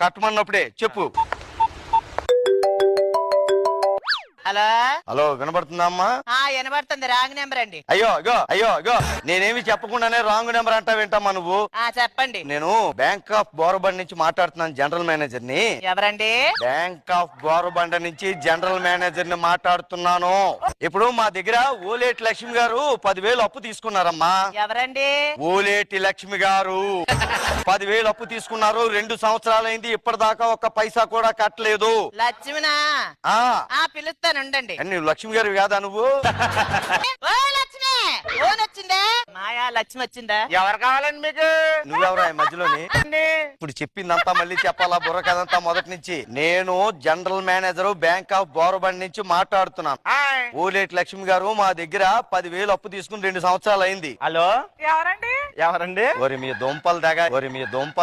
కట్టమన్నప్పుడే. చెప్పు. Hello? Hello వినబడుతుందా అమ్మా? ఆ వినబడుతుంది. రాంగ్ నెంబర్ అండి. అయ్యో అయ్యో అయ్యో అయ్యో నేనేమి చెప్పకుండానే రాంగ్ నెంబర్ అంటా వింటామా నువ్వు? ఆ చెప్పండి. నేను బ్యాంక్ ఆఫ్ బోరబండ్ నుంచి మాట్లాడుతున్నాను జనరల్ మేనేజర్ని ఎవరండి? బ్యాంక్ ఆఫ్ బోరబండ నుంచి జనరల్ మేనేజర్ని మాట్లాడుతున్నాను. ఇప్పుడు మా దగ్గర ఓలేటి లక్ష్మి గారు పదివేలు అప్పు తీసుకున్నారమ్మా. ఎవరండి? ఓలేటి లక్ష్మి గారు. పదివేలు అప్పు తీసుకున్నారు. రెండు సంవత్సరాలైంది. ఇప్పటిదాకా ఒక్క పైసా కూడా కట్టలేదు. లక్ష్మినా? ఆ. ఆ ఉండండి నువ్వు లక్ష్మి గారు కాదా నువ్వు? ఓ లక్ష్మి ఫోన్ వచ్చిందే మాయా లక్ష్మి వచ్చిందా? ఎవరు కావాలండి మీకు? నువ్వెవరా ఈ మధ్యలోని? ఇప్పుడు చెప్పిందంతా మళ్ళీ చెప్పాలా? బుర్ర కదంతా మొదటి నుంచి. నేను general manager bank of Borabanda నుంచి మాట్లాడుతున్నాను. హాయ్. ఓలేటి లక్ష్మి గారు మా దగ్గర పదివేలు అప్పు తీసుకుని రెండు సంవత్సరాలు అయింది. హలో? ఎవరండి? ఎవరండి? ఒరి మీ దుంపలు దగ్గర ఒరి మీ దుంప